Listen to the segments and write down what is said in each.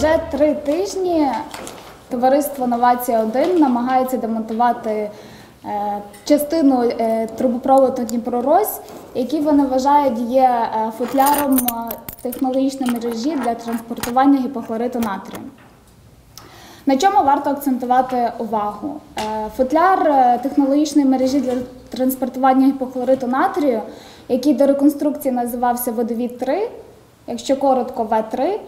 Вже три тижні товариство Новація 1 намагається демонтувати е, частину е, трубопроводу Дніпрорось, який вони вважають є е, футляром технологічної мережі для транспортування гіпохлориту натрію. На чому варто акцентувати увагу? Футляр технологічної мережі для транспортування гіпохлориту натрію, який до реконструкції називався водовід 3, якщо коротко В3, е,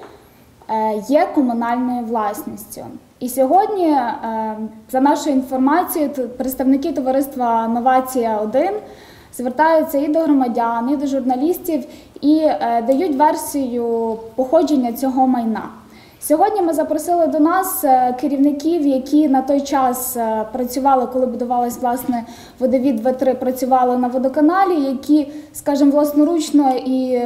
є комунальною власністю. І сьогодні, е, за нашою інформацією, представники товариства Новація 1 звертаються і до громадян, і до журналістів і е, дають версію походження цього майна. Сьогодні ми запросили до нас е, керівників, які на той час е, працювали, коли будувалась власне водовід В3, працювали на водоканалі, які, скажімо, власноручно і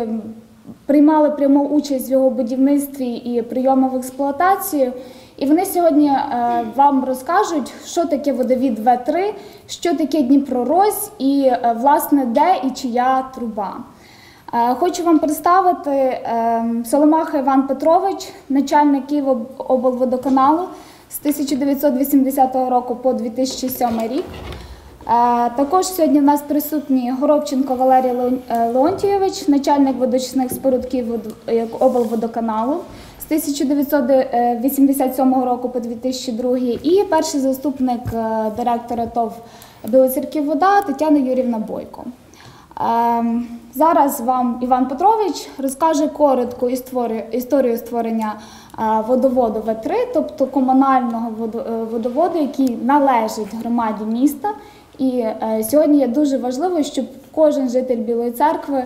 приймали пряму участь в його будівництві і прийому в експлуатацію. І вони сьогодні е, вам розкажуть, що таке водовід В3, що таке Дніпрорось і е, власне де і чия труба. Е, Хочу вам представити Соломаха Іван Петрович, начальник Київоблводоканалу з 1980 року по 2007 рік. Е, Також сьогодні в нас присутній Горобченко Валерій е, Леонтійович, начальник водочисних споруд Київоблводоканалу з 1987 року по 2002 і перший заступник е, директора ТОВ Білоцерківвода Тетяна Юрівна Бойко. Ем, Зараз вам Іван Петрович розкаже коротку історію, створення е, водоводу В3, тобто комунального водо- е, водоводу, який належить громаді міста. І е, сьогодні є дуже важливо, щоб кожен житель Білої церкви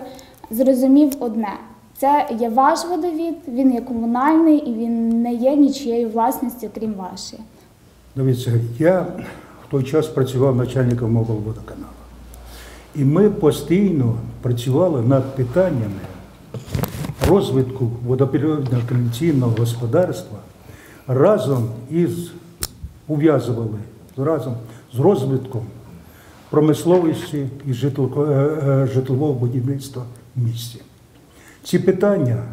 зрозумів одне: це є ваш водовід, він є комунальний і він не є нічією власністю, крім вашої. Дивіться, я в той час працював начальником облводоканалу. І ми постійно працювали над питаннями розвитку водопровідно-каналізаційного господарства разом із ув'язували разом з розвитком промисловості і е, е, житлового будівництва в місті. Ці питання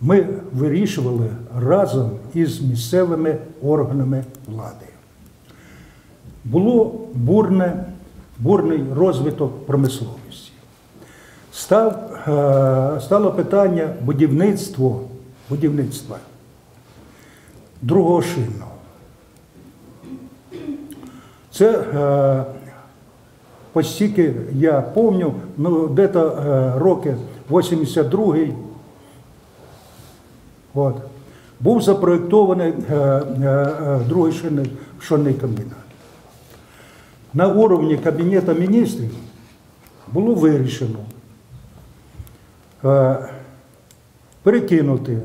ми вирішували разом із місцевими органами влади. Було бурне, бурний розвиток промисловості. Став, е, стало питання будівництво, будівництва другого шинного. Це е, постільки я пам'ятаю, ну, десь е, роки 82-й, От. Був запроєктований е, е, е, другий шинний, шинний комбінат. На уровні Кабінету міністрів було вирішено е, перекинути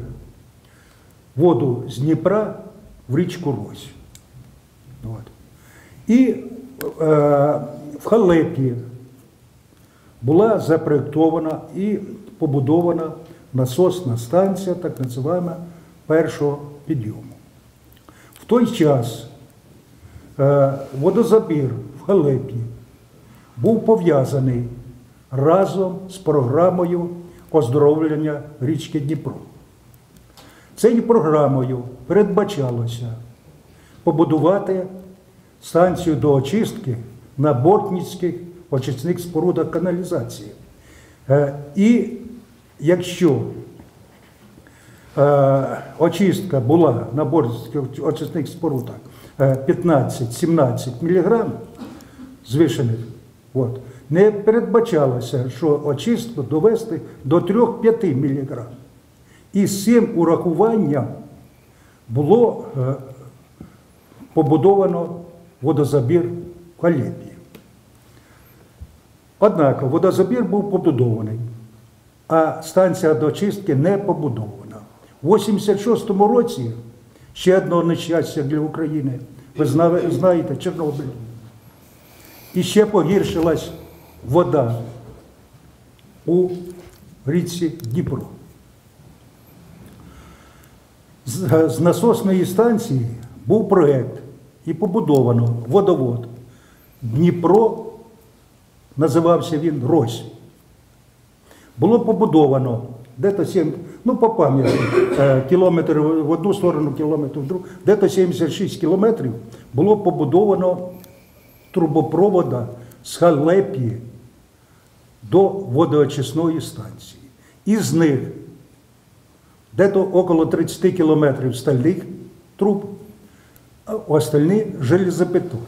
воду з Дніпра в річку Рось. От. І е, в Халепі була запроєктована і побудована насосна станція, так називаємо першого підйому. В той час е, водозабір в Халепі був пов'язаний разом з програмою оздоровлення річки Дніпро. Цією програмою передбачалося побудувати станцію до очистки на бортницьких очисних спорудах каналізації. Е, І якщо е, очистка була на бортницьких очисних спорудах е, 15-17 мг звишених, от, не передбачалося, що очистку довести до 3-5 мг. І з цим урахуванням було е, побудовано водозабір в Однак водозабір був побудований, а станція дочистки не побудована. У 86-му році ще одного нещастя для України, ви знаєте, Чорнобиль. І ще погіршилась вода у річці Дніпро. З насосної станції був проєкт і побудовано водовод. Дніпро називався він Рось. Було побудовано де-то 7, ну по пам'яті, е, кілометр в одну сторону, кілометр в другу, де-то 76 кілометрів було побудовано трубопровода з Халепі до водоочисної станції. Із них де-то около 30 кілометрів стальних труб, остальні железобетонні.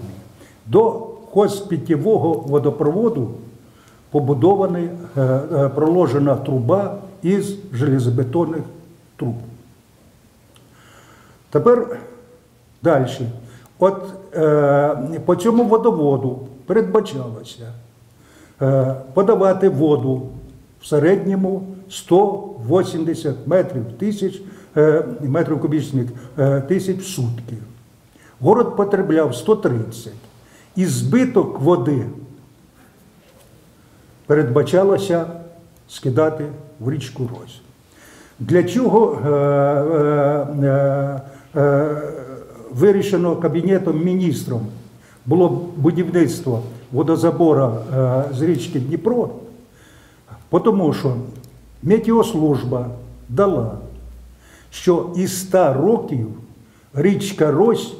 До хозпітєвого водопроводу побудована, е, е, проложена труба із железобетонних труб. Тепер далі. От е, по цьому водоводу передбачалося е, подавати воду в середньому 180 метрів тисяч е, метрів кубічних е, тисяч в. Город потребляв 130. І збиток води передбачалося скидати в річку Розь. Для чого е, е, е, е, вирішено Кабінетом міністром було будівництво водозабора е, з річки Дніпро? Тому що Метеослужба дала, що із 100 років річка Рось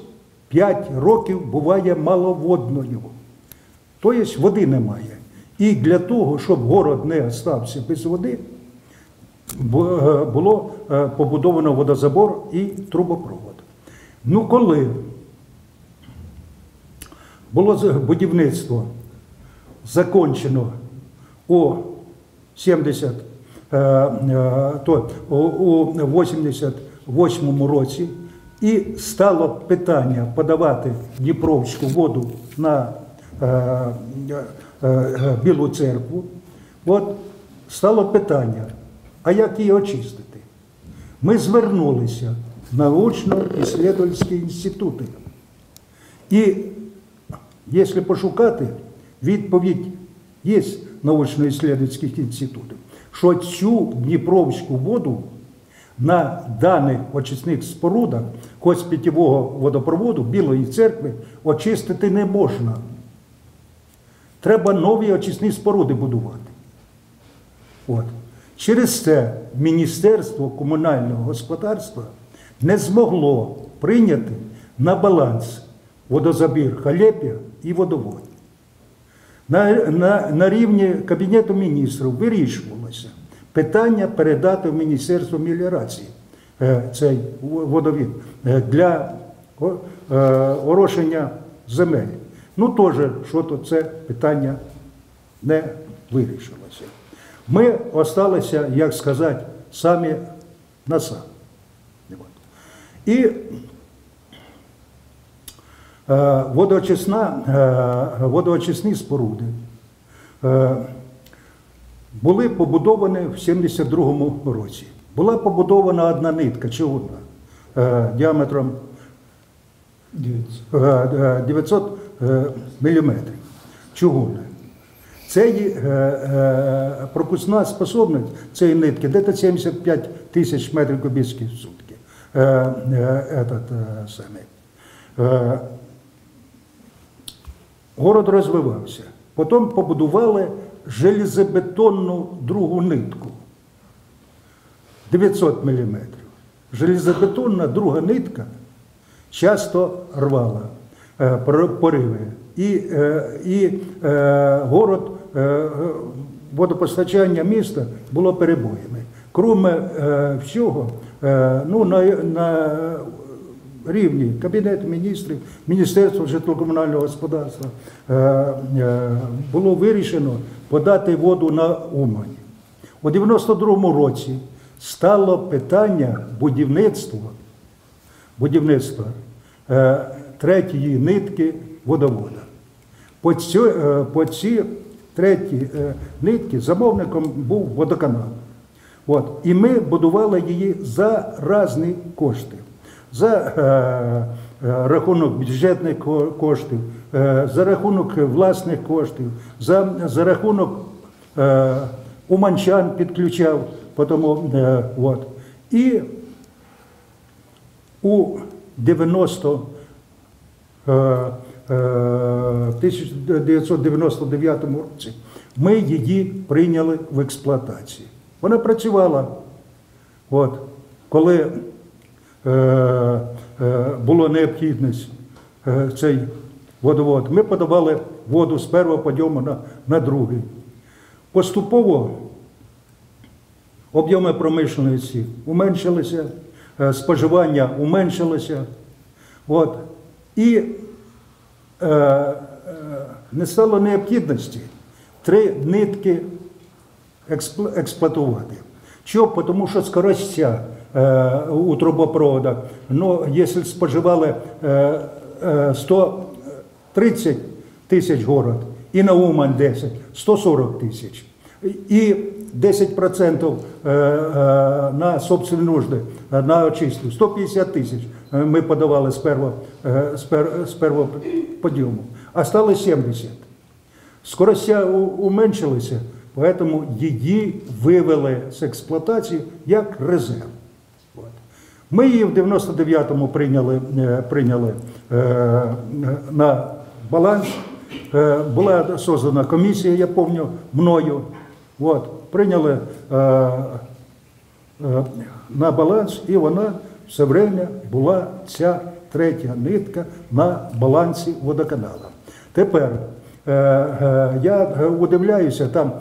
5 років буває маловодною. Тобто води немає. І для того, щоб город не остався без води, е, було е, побудовано водозабор і трубопровод. Ну, коли було будівництво закончено у 70, е, то, у 88 році, і стало питання подавати Дніпровську воду на е, е, е, Білу церкву. От стало питання, а як її очистити? Ми звернулися в научно-исследовательські інститути. І якщо пошукати, відповідь є научно-исследовательських інститутів, що цю Дніпровську воду на даних очисних спорудах хоч водопроводу Білої церкви очистити не можна. Треба нові очисні споруди будувати. От. Через це Міністерство комунального господарства не змогло прийняти на баланс водозабір Халепія і водовод. На, на, на рівні Кабінету міністрів вирішувалося питання передати в Міністерство меліорації е, цей водовід е, для е, орошення земель. Ну, теж, що то це питання не вирішилося. Ми осталися, як сказати, самі на сам. І водоочисна, водоочисні споруди були побудовані в 72-му році. Була побудована одна нитка чугунна е, діаметром е, е, 900 мм чугунна. Цей е, е, пропускна способність цієї нитки десь 75 тисяч метрів кубічних в сутки. Е, е, е. Е, город розвивався. Потім побудували железобетонну другу нитку 900 мм. Железобетонна друга нитка часто рвала е, пориви. І, е, і е, город, водопостачання міста було перебоями. Крім всього, ну, на, на рівні Кабінету міністрів, Міністерства житлово-комунального господарства е, е, було вирішено подати воду на Умань. У 92-му році стало питання будівництва, будівництва е, третьої нитки водовода. По, е, по ці треті е, нитки замовником був водоканал. От. І ми будували її за різні кошти. За е, е, рахунок бюджетних коштів, е, за рахунок власних коштів, за, за рахунок уманчан підключав, потому, от. І у 90 е, е, в 1999 році ми її прийняли в експлуатацію. Вона працювала. От, коли е, е, була необхідність е, цей водовод, ми подавали воду з першого підйому на, на другий. Поступово об'єми промишленості уменшилися, споживання уменшилося. От. І е, е, не стало необхідності три нитки експлуатувати. Чого? Тому що скоростя у трубопроводах, ну, якщо споживали е, е, 130 тисяч город і на Умань 10, 140 тисяч. І 10% е, е, на собственні нужди, е, на очистку, 150 тисяч е, ми подавали з першого, е, з пер- з підйому, а стало 70. Скоростя у- уменшилися, поэтому її вивели з експлуатації як резерв. Ми її в 99-му прийняли, е, прийняли е, на баланс. Е, була создана комісія, я пам'ятаю, мною. От, прийняли на баланс, і вона все время була ця третя нитка на балансі водоканала. Тепер я удивляюся там,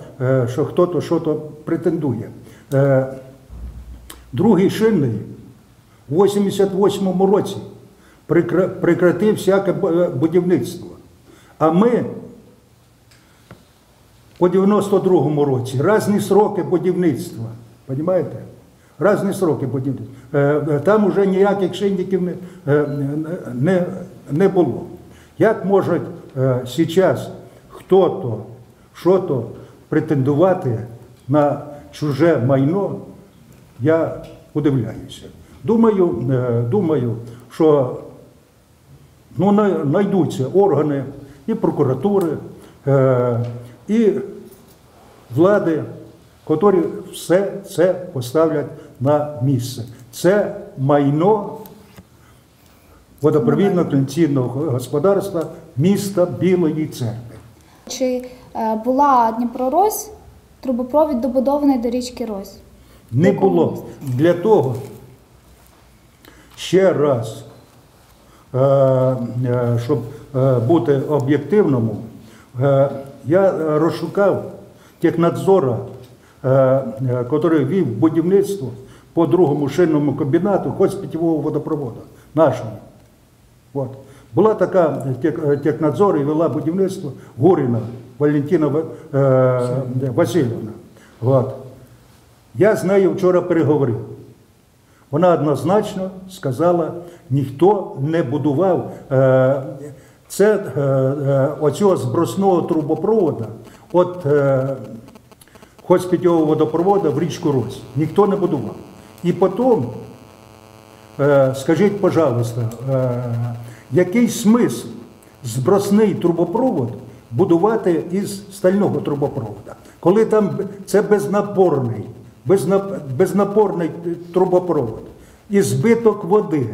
що хто-то що-то претендує. Другий шинний у 88-му році прекратив всяке будівництво. А ми по 92-му році різні сроки будівництва. Понимаєте? Різні сроки будівництва. Е, е, Там вже ніяких шинників не, е, не, не було. Як може зараз хто-то, що-то претендувати на чуже майно, я удивляюся. Думаю, е, думаю, що ну, на- знайдуться органи і прокуратури, е, і влади, які все це поставлять на місце. Це майно водопровідно-каналізаційного господарства міста Білої церкви. Чи е, була Дніпрорось трубопровід добудований до річки Рось? Не було. Для того ще раз, е, е, щоб е, бути об'єктивному, я розшукав технадзора, який вів будівництво по другому шинному комбінату хоч питьового водопроводу нашого. От. Була така технадзор і вела будівництво Гуріна Валентина Ва- е, Васильівна. От. Я з нею вчора переговорив. Вона однозначно сказала, ніхто не будував е, це е, е, оцього збросного трубопроводу от е, Хоспітьового водопроводу в річку Рось. Ніхто не будував. І потім, скажіть, пожалуйста, який смисл збросний трубопровод будувати із стального трубопроводу, коли там це безнапорний, безнап- безнапорний трубопровод і збиток води.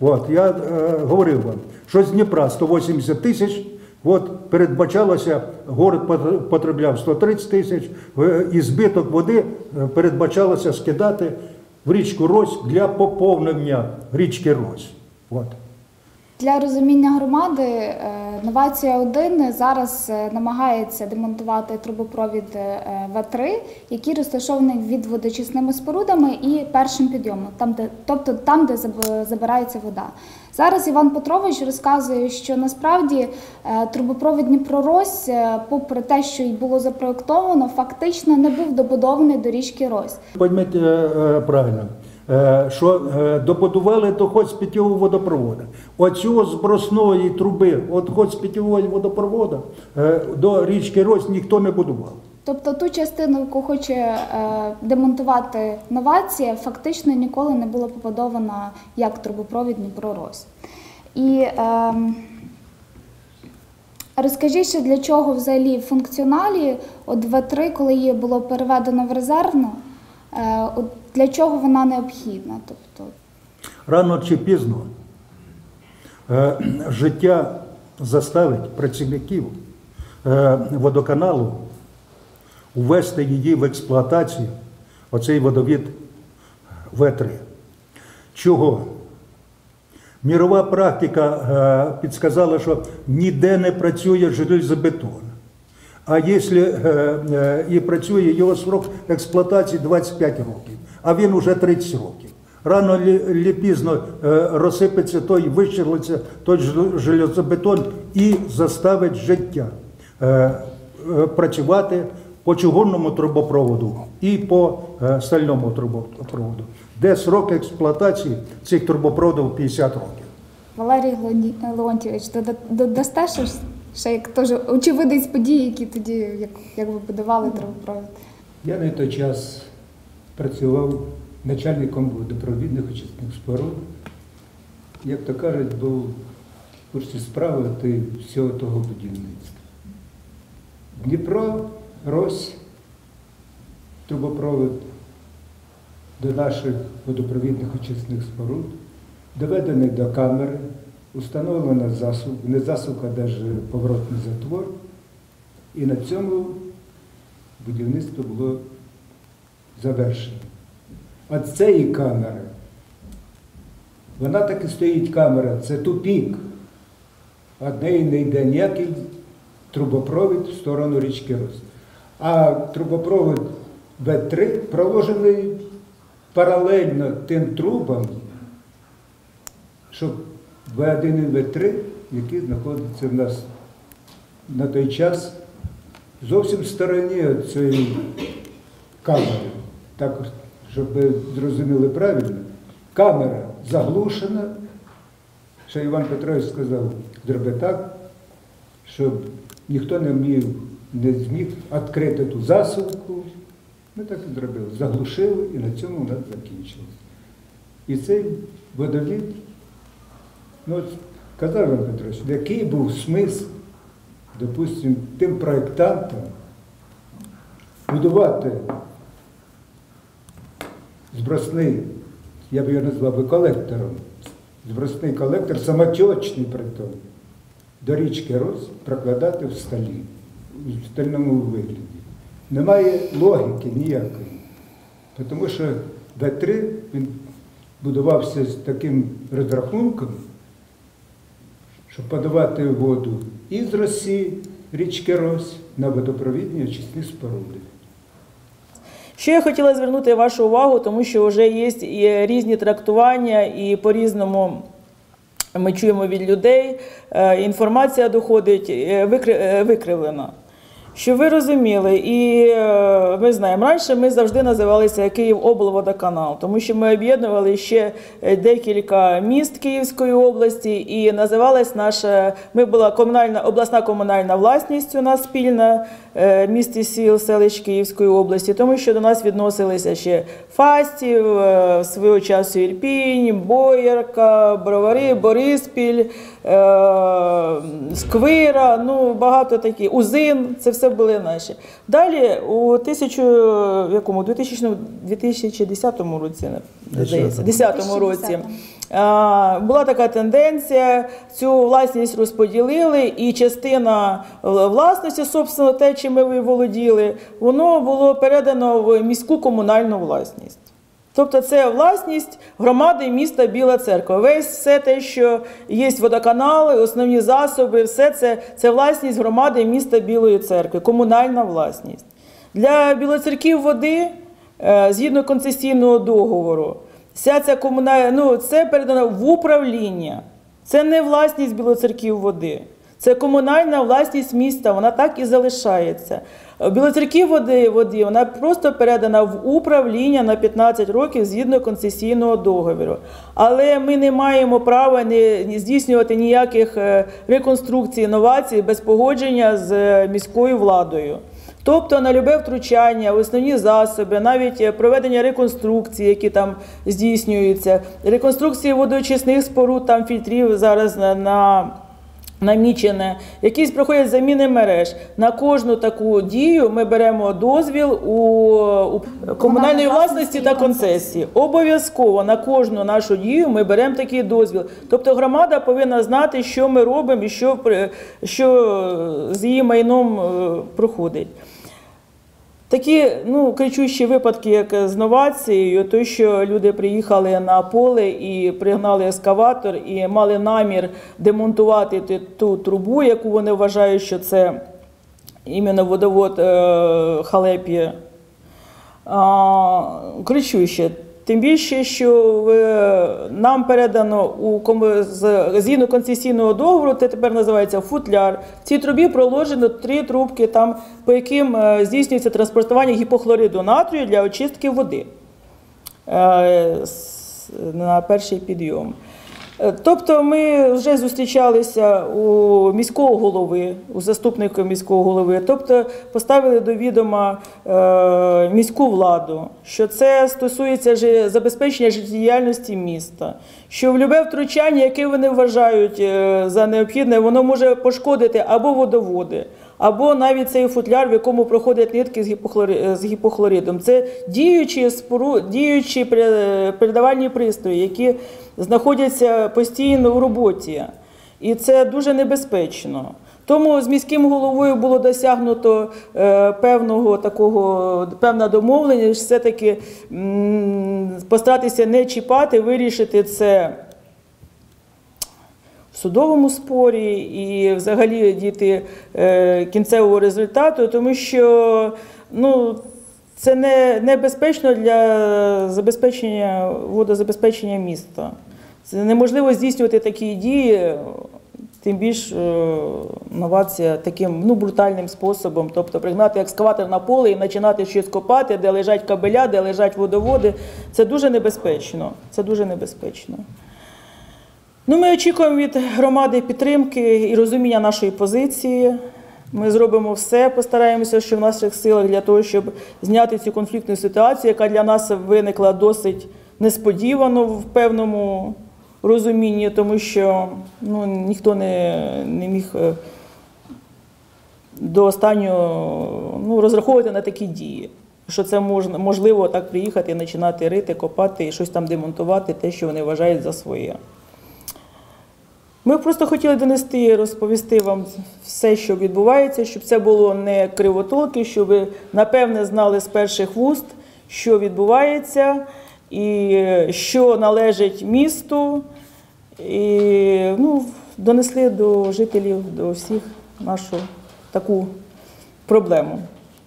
От, я е, говорив вам, що з Дніпра 180 тисяч, от, передбачалося, город потребляв 130 тисяч, е, і збиток води е, передбачалося скидати в річку Рось для поповнення річки Рось. От. Для розуміння громади е, Новація 1 зараз е, намагається демонтувати трубопровід е, В3, який розташований від водочисними спорудами і першим підйомом, там де, тобто там, де забирається вода. Зараз Іван Петрович розказує, що насправді трубопровід Дніпро-Рось, е, попри те, що й було запроектовано, фактично не був добудований до річки Рось. Пойміть правильно, що е, добудували до хоцпітєвого водопроводу. Оцього збросної труби від хоцпітєвого водопроводу е, до річки Рось ніхто не будував. Тобто ту частину, яку хоче е, демонтувати новація, фактично ніколи не була побудована як трубопровід Дніпро-Рось. І е, розкажіть ще для чого взагалі функціоналі от В3, коли її було переведено в резервну, е, от для чого вона необхідна? Тобто, Рано чи пізно е, життя заставить працівників е, водоканалу увести її в експлуатацію оцей водовід В3. Чого? Мірова практика е, підсказала, що ніде не працює железобетон. А якщо і працює його срок експлуатації 25 років, а він уже 30 років. Рано лі пізно е, розсипеться той, вищерлиться той жел- железобетон і заставить життя е, е, працювати по чугунному трубопроводу і по стальному трубопроводу, де срок експлуатації цих трубопроводів 50 років. Валерій Леонтьович, дода- Ще як теж очевидець подій, які тоді, як, як ви будували трубопровід? Я на той час працював начальником водопровідних очисних споруд. Як то кажуть, був в курсі справи й всього того будівництва. Дніпро, Рось, трубопровід до наших водопровідних очисних споруд, доведений до камери, установлена засука, не засука, а навіть поворотний затвор. І на цьому будівництво було завершено. От цієї камери, вона так і стоїть камера, це тупік. Од неї не йде ніякий трубопровід в сторону річки Рос. А трубопровід В3 проложений паралельно тим трубам, щоб В1 і В3, які знаходяться в нас на той час зовсім в стороні цієї камери. Так, щоб ви зрозуміли правильно, камера заглушена. Ще Іван Петрович сказав, зроби так, щоб ніхто не вмів, не зміг відкрити ту засувку. Ми так і зробили. Заглушили і на цьому у нас закінчилось. І цей водовід, ну, казав Іван Петрович, який був смисл, допустим, тим проєктантам будувати збросний, я б його назвав би колектором, збросний колектор, самотечний притом, до річки Рос прокладати в сталі, в стальному вигляді. Немає логіки ніякої. Тому що В3 він будувався з таким розрахунком, щоб подавати воду із Росії, річки Рось, на водопровідні очисні споруди. Що я хотіла звернути вашу увагу, тому що вже є різні трактування, і по-різному ми чуємо від людей, е, інформація доходить е, е, викривлена. Щоб ви розуміли, і е, ми знаємо, раніше ми завжди називалися Київ облводоканал, тому що ми об'єднували ще е, декілька міст Київської області, і називалась наша. Ми була комунальна обласна комунальна власність у нас спільна е, міст і сіл, селищ Київської області, тому що до нас відносилися ще Фастів, свого часу Ірпінь, Боярка, Бровари, Бориспіль, Сквира, ну багато такі, Узин, це все були наші. Далі у тисячу, в якому 2000, 2010 році, здається, 10 році. Була така тенденція, цю власність розподілили, і частина власності, собственно, те, чим ми володіли, воно було передано в міську комунальну власність. Тобто це власність громади міста Біла Церква. Весь все те, що є водоканали, основні засоби, все це, це власність громади міста Білої Церкви, комунальна власність. Для білоцерків води, е, згідно концесійного договору, вся ця комунальна, ну, це передано в управління. Це не власність білоцерків води. Це комунальна власність міста, вона так і залишається. Білоцерків води, воді вона просто передана в управління на 15 років згідно концесійного договору. Але ми не маємо права не здійснювати ніяких е, реконструкцій, інновацій без погодження з е, міською владою. Тобто на любе втручання, основні засоби, навіть е, проведення реконструкції, які там здійснюються, реконструкції водоочисних споруд, там фільтрів зараз на. На намічене, якісь проходять заміни мереж. На кожну таку дію ми беремо дозвіл у, у комунальної власності та концесії. Обов'язково на кожну нашу дію ми беремо такий дозвіл. Тобто громада повинна знати, що ми робимо і що, що з її майном е, проходить. Такі ну, кричущі випадки, як з новацією, то що люди приїхали на поле і пригнали ескаватор і мали намір демонтувати ту трубу, яку вони вважають, що це іменно водовод е, Халепі. А, кричуще. Тим більше, що е, нам передано у згідно концесійного договору, це тепер називається футляр. В цій трубі проложено три трубки, там, по яким е, здійснюється транспортування гіпохлориду натрію для очистки води е, на перший підйом. Е, Тобто ми вже зустрічалися у міського голови, у заступника міського голови, тобто поставили до відома е, міську владу, що це стосується забезпечення життєдіяльності міста, що в любе втручання, яке вони вважають е, за необхідне, воно може пошкодити або водоводи, або навіть цей футляр, в якому проходять нитки з, гіпохлори... з гіпохлоридом. Це діючі спору... діючі пере- передавальні пристрої, які знаходяться постійно в роботі. І це дуже небезпечно. Тому з міським головою було досягнуто е, певного такого певна домовленість, все-таки м, постаратися не чіпати, вирішити це судовому спорі і взагалі дійти е, кінцевого результату, тому що ну, це не, небезпечно для забезпечення водозабезпечення міста. Це неможливо здійснювати такі дії, тим більш е, новація таким ну, брутальним способом, тобто пригнати екскаватор на поле і починати щось копати, де лежать кабеля, де лежать водоводи. Це дуже небезпечно. Це дуже небезпечно. Ну, ми очікуємо від громади підтримки і розуміння нашої позиції. Ми зробимо все, постараємося, що в наших силах для того, щоб зняти цю конфліктну ситуацію, яка для нас виникла досить несподівано в певному розумінні, тому що ну, ніхто не, не міг е, до останнього ну, розраховувати на такі дії. Що це можна, можливо так приїхати починати рити, копати і щось там демонтувати, те, що вони вважають за своє. Ми просто хотіли донести, розповісти вам все, що відбувається, щоб це було не кривотолки, щоб ви напевне знали з перших вуст, що відбувається, і що належить місту, і ну, донесли до жителів, до всіх нашу таку проблему.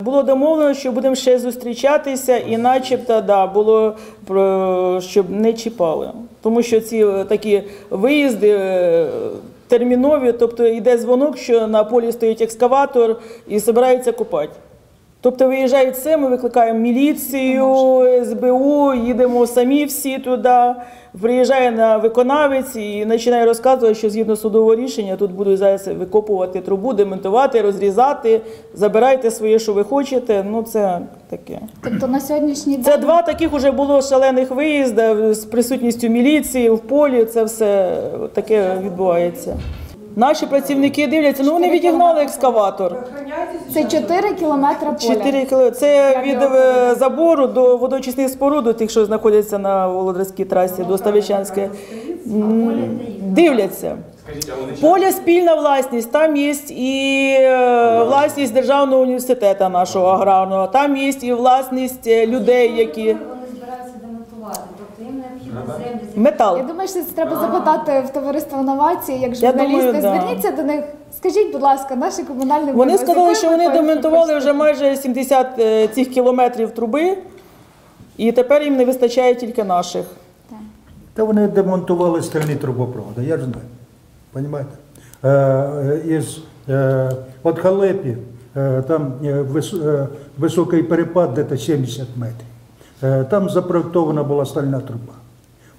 Було домовлено, що будемо ще зустрічатися, і начебто да, було про- щоб не чіпали. Тому що ці е, такі виїзди е, термінові, тобто йде дзвонок, що на полі стоїть екскаватор і збираються копати. Тобто виїжджають все, ми викликаємо міліцію, СБУ, їдемо самі всі туди. Приїжджає на виконавець і починає розказувати, що згідно судового рішення тут будуть зараз викопувати трубу, демонтувати, розрізати, забирайте своє, що ви хочете. Ну це таке. Тобто на сьогоднішній день Це два таких вже було шалених виїзди з присутністю міліції в полі. Це все таке відбувається. Наші працівники дивляться, ну вони відігнали екскаватор. це 4 кілометри поля. 4 кіло. Це від е, забору до водоочисних споруд, тих, що знаходяться на Володарській трасі, до Ставичанської. М, Дивляться. Поле спільна власність. Там є і е, власність державного університету нашого аграрного, там є і власність е, людей, які Вони збираються демонтувати, тобто їм необхідно землі. з метал. Я думаю, що це треба запитати в товариство новації, як журналісти, думаю, да. зверніться до них. Скажіть, будь ласка, наші комунальні Вони вибори, сказали, що вони демонтували вже майже 70 е, цих кілометрів труби, і тепер їм не вистачає тільки наших. Та вони демонтували стальні трубопроводи, я ж знаю. Понимаєте? Е, е, із, е, от Халепі, е, там е, вис, е, високий перепад, десь 70 метрів. Е, там запроектована була стальна труба.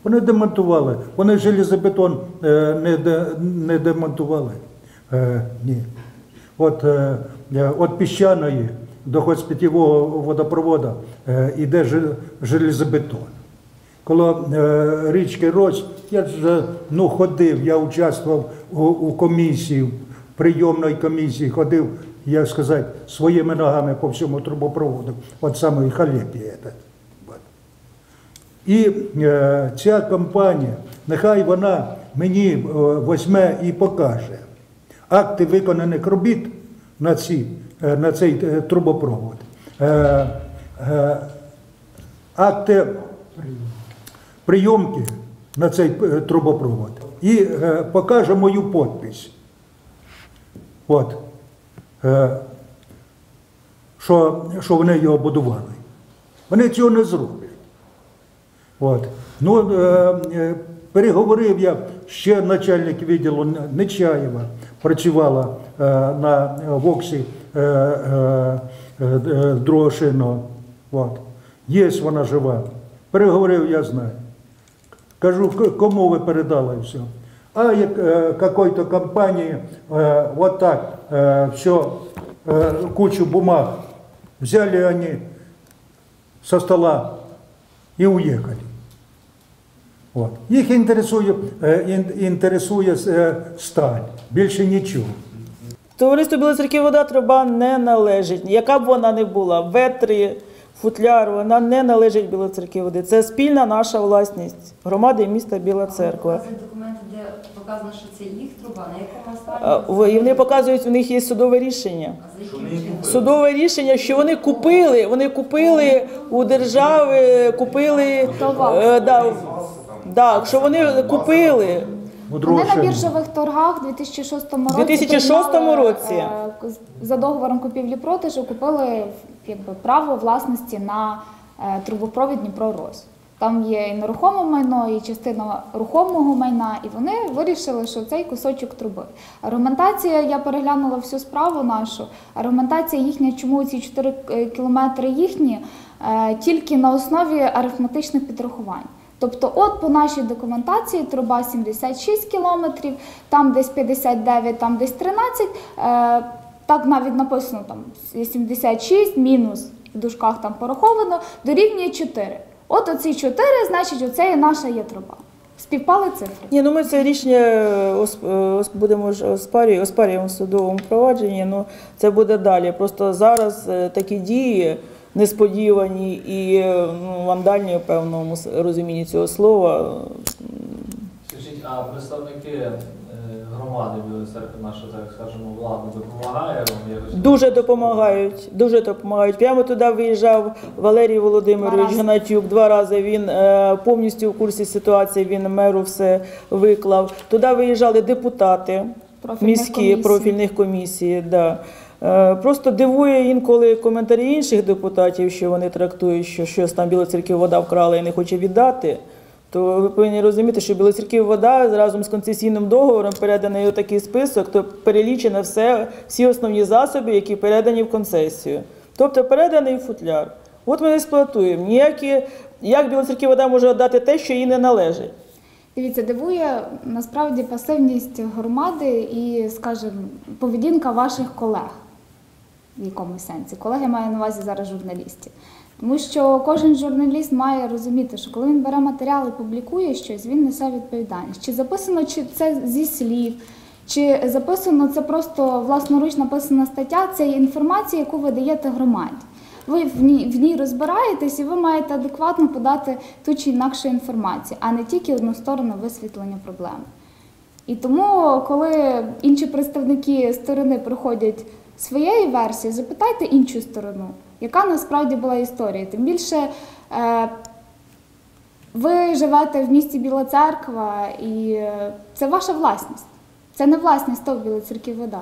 Вони демонтували, вони железобетон е, не, не демонтували. Е, ні. От, е, от піщаної до госпітєвого водопроводу йде же- железобетон. Коло річки Рось я ж е, ну, ходив, я участвував у, у комісії, прийомної комісії, ходив, як сказати, своїми ногами по всьому трубопроводу, от саме Халепі. этот. І е, ця компанія, нехай вона мені е, візьме і покаже акти виконаних робіт на, ці, е, на цей е, трубопровод. е, е, акти прийомки на цей е, трубопровод і е, покаже мою підпись. От. Е, що, що вони його будували. Вони цього не зроблять. От. Ну, е, е, переговорив я ще начальник відділу Нечаєва, працювала е, на Воксі е, е, е, другого шинного. От. Є вона жива. Переговорив, я знаю. Кажу, «К- кому ви передали все? А як, э, какой-то компании э, вот так э, все, э, кучу бумаг взяли они со стола и уехали. Вот. Їх інтересує, е, інтересує е, сталь, більше нічого. Товариству Білоцерків вода труба не належить. Яка б вона не була, ветри, футляр, вона не належить Білоцерків води. Це спільна наша власність громади міста Біла Церква. Показують документи, де показано, що це їх труба, на якому А, основі? в- І вони показують, у них є судове рішення. Судове рішення, що вони купили, вони купили у держави, купили е, да, да, що вони купили. Вони на біржових торгах у 2006 році 2006 приймали, році. е, за договором купівлі-продажу купили якби, право власності на е, трубопровід Дніпро-Рос. Там є і нерухоме майно, і частина рухомого майна, і вони вирішили, що цей кусочок труби. Аргументація, я переглянула всю справу нашу. Аргументація їхня, чому ці 4 кілометри їхні, е, тільки на основі арифметичних підрахувань. Тобто, от по нашій документації труба 76 кілометрів, там десь 59, там десь 13. Е, так навіть написано там 76 мінус в дужках там пораховано, дорівнює 4. От оці 4, значить, оце і наша є труба. Співпали цифри. Ні, ну ми це рішення е, е, будемо ж оспарюємо, оспарюємо в судовому провадженні. Ну це буде далі. Просто зараз такі дії несподівані і е, ну, вандальні в певному розумінні цього слова. Скажіть, а представники е, громади Білої церкви, наша, так скажемо, влада допомагає вам якось? Дуже допомагають, дуже допомагають. Прямо туди виїжджав Валерій Володимирович рази. Гнатюк. Два рази він е, повністю в курсі ситуації. Він меру все виклав. Туди виїжджали депутати Профільних міські комісій. профільних комісій. Да. Е, Просто дивує інколи коментарі інших депутатів, що вони трактують, що щось там Білоцерків вода вкрала і не хоче віддати. То ви повинні розуміти, що Білоцерків вода разом з концесійним договором переданий у такий список, то перелічено все, всі основні засоби, які передані в концесію. Тобто переданий футляр. От ми експлуатуємо. Ніякі, як Білоцерків вода може дати те, що їй не належить. Дивіться, дивує насправді пасивність громади і, скажімо, поведінка ваших колег в якомусь сенсі. Колеги маю на увазі зараз журналістів. Тому що кожен журналіст має розуміти, що коли він бере матеріал і публікує щось, він несе відповідальність. Чи записано чи це зі слів, чи записано це просто власноруч написана стаття, це інформація, яку ви даєте громаді. Ви в ній, в ній розбираєтесь і ви маєте адекватно подати ту чи інакшу інформацію, а не тільки одну сторону висвітлення проблеми. І тому, коли інші представники сторони приходять своєї версії, запитайте іншу сторону, яка насправді була історія. Тим більше е, ви живете в місті Біла Церква, і е, це ваша власність. Це не власність ТОВ Біла Церків вода.